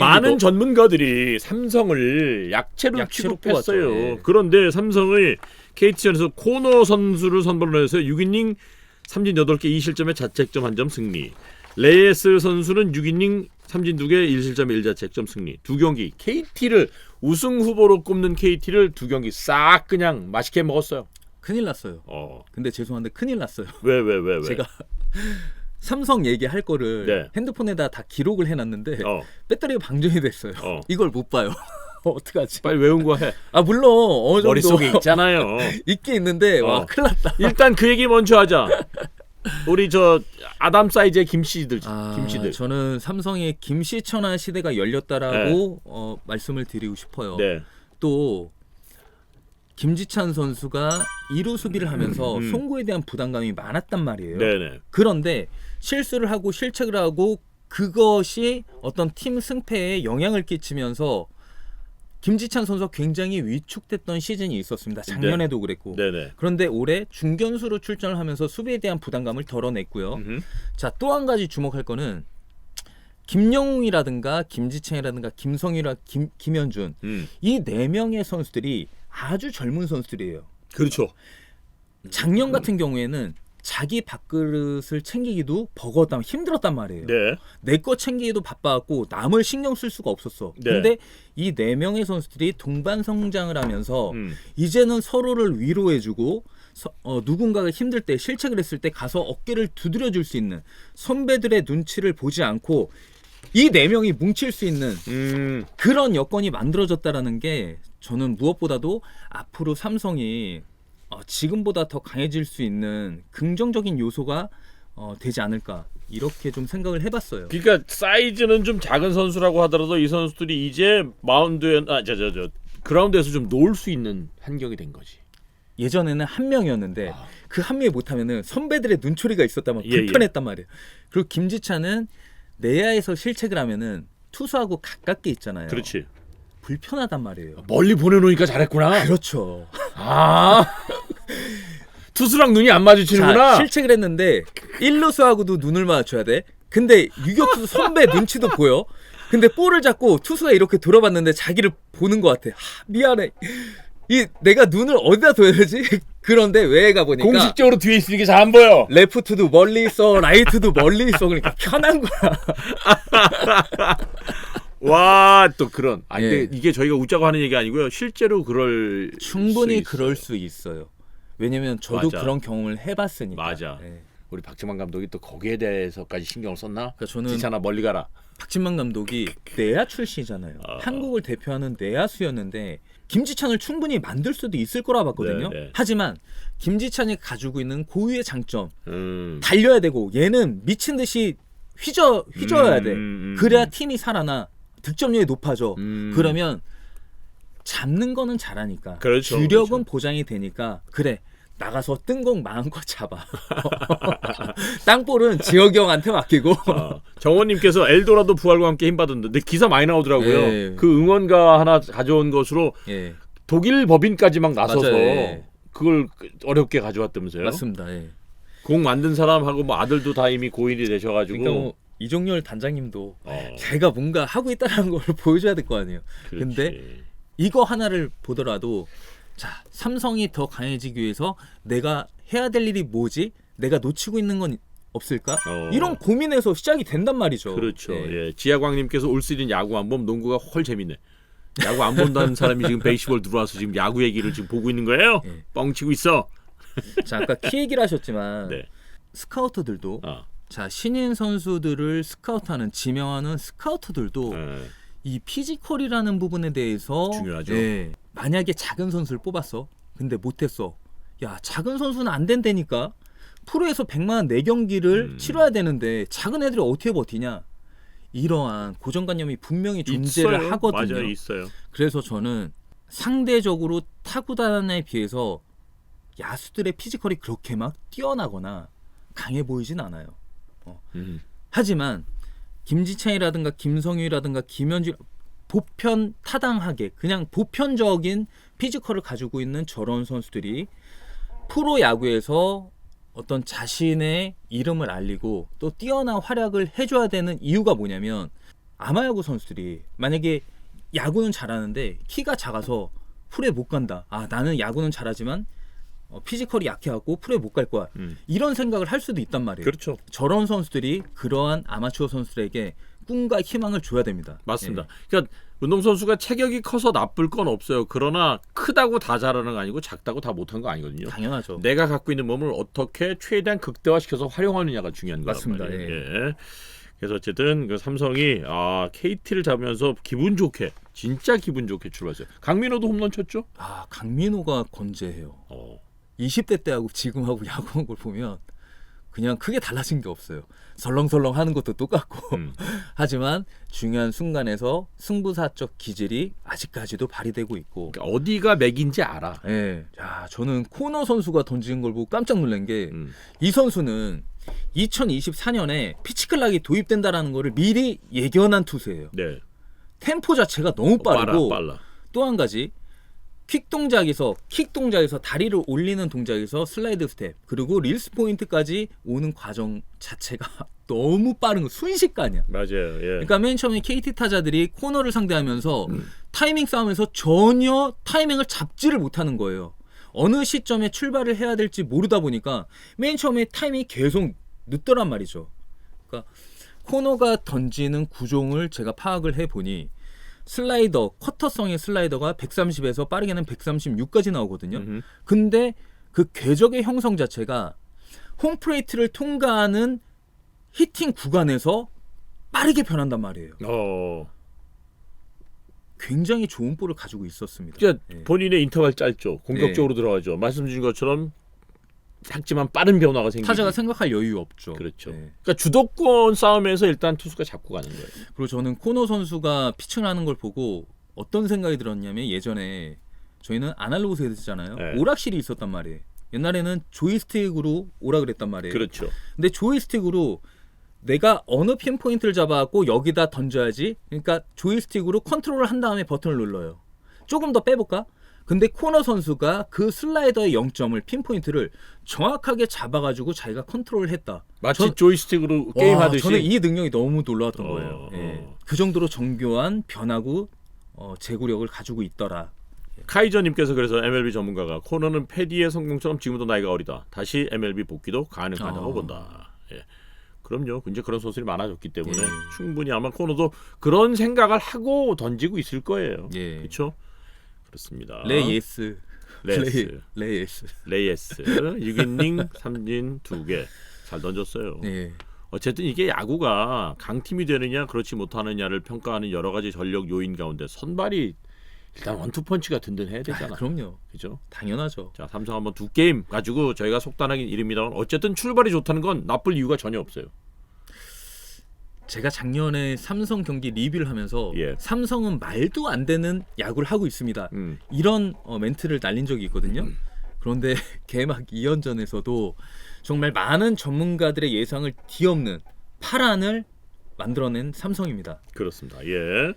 많은 전문가들이 삼성을 약체로, 약체로 취급했어요. 뽑았죠. 예. 그런데 삼성의 KT전에서 코너 선수를 선발로 해서 6이닝 삼진 8개 2실점에 자책점 1점 승리. 레이스 선수는 6이닝 삼진 2개 1실점에 1자책점 승리. 두 경기 KT를 우승 후보로 꼽는 KT를 두 경기 싹 그냥 맛있게 먹었어요. 큰일 났어요. 어. 근데 죄송한데 큰일 났어요. 왜 왜 왜 왜? 제가 삼성 얘기할 거를 네. 핸드폰에다 다 기록을 해놨는데 어. 배터리가 방전이 됐어요. 어. 이걸 못 봐요. 어떡하지? 빨리 외운 거 해. 아 물론 어느 정도 머릿속에 있잖아요. 있긴 있는데 와 어. 큰일 났다. 일단 그 얘기 먼저 하자. 우리 저 아담 사이즈의 김씨들, 아, 김씨들. 저는 삼성의 김시천한 시대가 열렸다라고 어, 말씀을 드리고 싶어요. 네. 또 김지찬 선수가 2루 수비를 하면서 음. 송구에 대한 부담감이 많았단 말이에요. 네네. 그런데 실수를 하고 실책을 하고 그것이 어떤 팀 승패에 영향을 끼치면서 김지찬 선수가 굉장히 위축됐던 시즌이 있었습니다. 작년에도 그랬고. 네네. 그런데 올해 중견수로 출전을 하면서 수비에 대한 부담감을 덜어냈고요. 음흠. 자, 또 한 가지 주목할 거는 김영웅이라든가 김지창이라든가 김성희라 김 김현준 음. 이네 명의 선수들이 아주 젊은 선수들이에요. 그렇죠. 작년 같은 경우에는 자기 밥그릇을 챙기기도 버거웠단 힘들었단 말이에요. 네. 내거 챙기기도 바빠갖고 남을 신경 쓸 수가 없었어. 네. 근데 이 네 명의 선수들이 동반 성장을 하면서 음. 이제는 서로를 위로해주고 서- 어, 누군가가 힘들 때 실책을 했을 때 가서 어깨를 두드려 줄 수 있는 선배들의 눈치를 보지 않고 이 네 명이 뭉칠 수 있는 음. 그런 여건이 만들어졌다라는 게 저는 무엇보다도 앞으로 삼성이 어, 지금보다 더 강해질 수 있는 긍정적인 요소가 어, 되지 않을까 이렇게 좀 생각을 해봤어요. 그러니까 사이즈는 좀 작은 선수라고 하더라도 이 선수들이 이제 마운드에 아저 저저 그라운드에서 좀 놓을 수 있는 환경이 된 거지. 예전에는 한 명이었는데 아. 그한 명이 못하면은 선배들의 눈초리가 있었다면 예, 불편했단 말이에요. 그리고 김지찬은 내야에서 실책을 하면은 투수하고 가깝게 있잖아요. 그렇지. 불편하단 말이에요. 멀리 보내놓으니까 잘했구나. 그렇죠. 아. 투수랑 눈이 안 마주치는구나. 자, 실책을 했는데 1루수하고도 눈을 맞춰야 돼. 근데 유격수 선배 눈치도 보여. 근데 볼을 잡고 투수가 이렇게 돌아봤는데 자기를 보는 것 같아. 하, 미안해. 이 내가 눈을 어디다 둬야 되지? 그런데 외가 보니까 공식적으로 뒤에 있으니까 잘 안 보여. 레프트도 멀리 있어, 라이트도 멀리 있어. 그러니까 편한 거야. 와 또 그런. 아 근데 예. 이게 저희가 웃자고 하는 얘기 아니고요. 실제로 그럴 충분히 수. 그럴 수 있어요. 왜냐면 저도 맞아. 그런 경험을 해봤으니까. 맞아. 네. 우리 박지만 감독이 또 거기에 대해서까지 신경을 썼나? 그러니까 저는 지찬아 멀리 가라. 박진만 감독이 내야 출신이잖아요. 아. 한국을 대표하는 내야수였는데 김지찬을 충분히 만들 수도 있을 거라 봤거든요. 네, 네. 하지만 김지찬이 가지고 있는 고유의 장점 음. 달려야 되고 얘는 미친 듯이 휘저 휘저어야 음, 돼. 음, 음, 그래야 음. 팀이 살아나 득점력이 높아져. 음. 그러면 잡는 거는 잘하니까 그렇죠, 주력은 그렇죠. 보장이 되니까 그래 나가서 뜬공 마음껏 잡아. 땅볼은 지혁이 형한테 맡기고 어, 정원님께서 엘도라도 부활과 함께 힘 받았는데 기사 많이 나오더라고요. 예. 그 응원가 하나 가져온 것으로 예 독일 법인까지 막 나서서 맞아요, 예. 그걸 어렵게 가져왔다면서요. 맞습니다. 예. 공 만든 사람하고 뭐 아들도 다 이미 고인이 되셔가지고 그러니까 뭐 이종열 단장님도 어, 제가 뭔가 하고 있다는 걸 보여줘야 될 거 아니에요. 그렇지. 근데 이거 하나를 보더라도 자 삼성이 더 강해지기 위해서 내가 해야 될 일이 뭐지? 내가 놓치고 있는 건 없을까? 어. 이런 고민에서 시작이 된단 말이죠. 그렇죠. 예. 예. 지하광님께서 올 시즌 야구 안 보면 농구가 헐 재밌네. 야구 안 본다는 사람이 지금 베이시볼 들어와서 지금 야구 얘기를 지금 보고 있는 거예요. 예. 뻥치고 있어. 자 아까 키 얘기를 하셨지만 네. 스카우터들도 어. 자 신인 선수들을 스카우트하는 지명하는 스카우터들도 예. 이 피지컬이라는 부분에 대해서 중요하죠. 예, 만약에 작은 선수를 뽑았어. 근데 못했어. 야 작은 선수는 안 된다니까. 프로에서 100만 4경기를 음. 치러야 되는데 작은 애들이 어떻게 버티냐. 이러한 고정관념이 분명히 존재를 있어요. 하거든요. 맞아요, 있어요. 그래서 저는 상대적으로 타구단에 비해서 야수들의 피지컬이 그렇게 막 뛰어나거나 강해 보이진 않아요. 음. 하지만 김지찬이라든가 김성유라든가 김현주 보편 타당하게 그냥 보편적인 피지컬을 가지고 있는 저런 선수들이 프로 야구에서 어떤 자신의 이름을 알리고 또 뛰어난 활약을 해줘야 되는 이유가 뭐냐면 아마야구 선수들이 만약에 야구는 잘하는데 키가 작아서 프로에 못 간다. 아 나는 야구는 잘하지만 어, 피지컬이 약해갖고 프로에 못 갈 거야. 음. 이런 생각을 할 수도 있단 말이에요. 그렇죠. 저런 선수들이 그러한 아마추어 선수들에게 꿈과 희망을 줘야 됩니다. 맞습니다. 예. 그러니까 운동선수가 체격이 커서 나쁠 건 없어요. 그러나 크다고 다 잘하는 거 아니고 작다고 다 못한 거 아니거든요. 당연하죠. 내가 갖고 있는 몸을 어떻게 최대한 극대화시켜서 활용하느냐가 중요한 거란 맞습니다. 말이에요. 예. 예. 그래서 어쨌든 그 삼성이 아 KT를 잡으면서 기분 좋게 진짜 기분 좋게 출발했어요. 강민호도 홈런 쳤죠? 아 강민호가 건재해요. 어. 20대 때하고 지금하고 야구한 걸 보면 그냥 크게 달라진 게 없어요. 설렁설렁 하는 것도 똑같고 음. 하지만 중요한 순간에서 승부사적 기질이 아직까지도 발휘되고 있고 그러니까 어디가 맥인지 알아. 예. 야, 저는 코너 선수가 던지는 걸 보고 깜짝 놀란 게 이 음. 선수는 2024년에 피치클락이 도입된다라는 거를 미리 예견한 투수예요. 네. 템포 자체가 너무 빠르고 빨라, 빨라. 또한 가지 킥 동작에서 킥 동작에서 다리를 올리는 동작에서 슬라이드 스텝 그리고 릴스 포인트까지 오는 과정 자체가 너무 빠른 거 순식간이야. 맞아요. 예. 그러니까 맨 처음에 KT 타자들이 코너를 상대하면서 음. 타이밍 싸움에서 전혀 타이밍을 잡지를 못하는 거예요. 어느 시점에 출발을 해야 될지 모르다 보니까 맨 처음에 타이밍이 계속 늦더란 말이죠. 그러니까 코너가 던지는 구종을 제가 파악을 해 보니 슬라이더 커터성의 슬라이더가 130에서 빠르게는 136까지 나오거든요. 음흠. 근데 그 궤적의 형성 자체가 홈플레이트를 통과하는 히팅 구간에서 빠르게 변한단 말이에요. 어. 굉장히 좋은 볼을 가지고 있었습니다. 그러니까 예. 본인의 인터벌 짧죠. 공격적으로 들어가죠. 말씀 주신 것처럼 작지만 빠른 변화가 생기죠. 타자가 생각할 여유 없죠. 그렇죠. 예. 그러니까 주도권 싸움에서 일단 투수가 잡고 가는 거예요. 그리고 저는 코너 선수가 피칭을 하는 걸 보고 어떤 생각이 들었냐면 예전에 저희는 아날로그 세대잖아요. 네. 오락실이 있었단 말이에요. 옛날에는 조이스틱으로 오라 그랬단 말이에요. 그렇죠. 근데 조이스틱으로 내가 어느 핀 포인트를 잡아갖고 여기다 던져야지. 그러니까 조이스틱으로 컨트롤을 한 다음에 버튼을 눌러요. 조금 더 빼볼까? 근데 코너 선수가 그 슬라이더의 0점을 핀포인트를 정확하게 잡아가지고 자기가 컨트롤을 했다. 마치 저- 조이스틱으로 와, 게임하듯이 저는 이 능력이 너무 놀라웠던 어. 거예요. 예. 그 정도로 정교한 변화구 어, 제구력을 가지고 있더라. 카이저님께서 그래서 MLB 전문가가 코너는 패디의 성공처럼 지금도 나이가 어리다. 다시 MLB 복귀도 가능하다고 어. 본다. 예. 그럼요. 이제 그런 선수들이 많아졌기 때문에 예. 충분히 아마 코너도 그런 생각을 하고 던지고 있을 거예요. 예. 그렇죠? 그렇습니다. 레이에스. 레이스, 레이에스. 레이에스, 6이닝 삼진 두 개. 잘 던졌어요. 네. 어쨌든 이게 야구가 강팀이 되느냐 그렇지 못하느냐를 평가하는 여러 가지 전력 요인 가운데 선발이 일단 원투펀치가 든든해야 아, 되잖아. 그럼요. 그죠? 당연하죠. 자 삼성 한번 두 게임 가지고 저희가 속단하긴 이릅니다만 어쨌든 출발이 좋다는 건 나쁠 이유가 전혀 없어요. 제가 작년에 삼성 경기 리뷰를 하면서 예. 삼성은 말도 안 되는 야구를 하고 있습니다. 음. 이런 어, 멘트를 날린 적이 있거든요. 그런데 개막 2연전에서도 정말 많은 전문가들의 예상을 뒤엎는 파란을 만들어낸 삼성입니다. 그렇습니다. 예.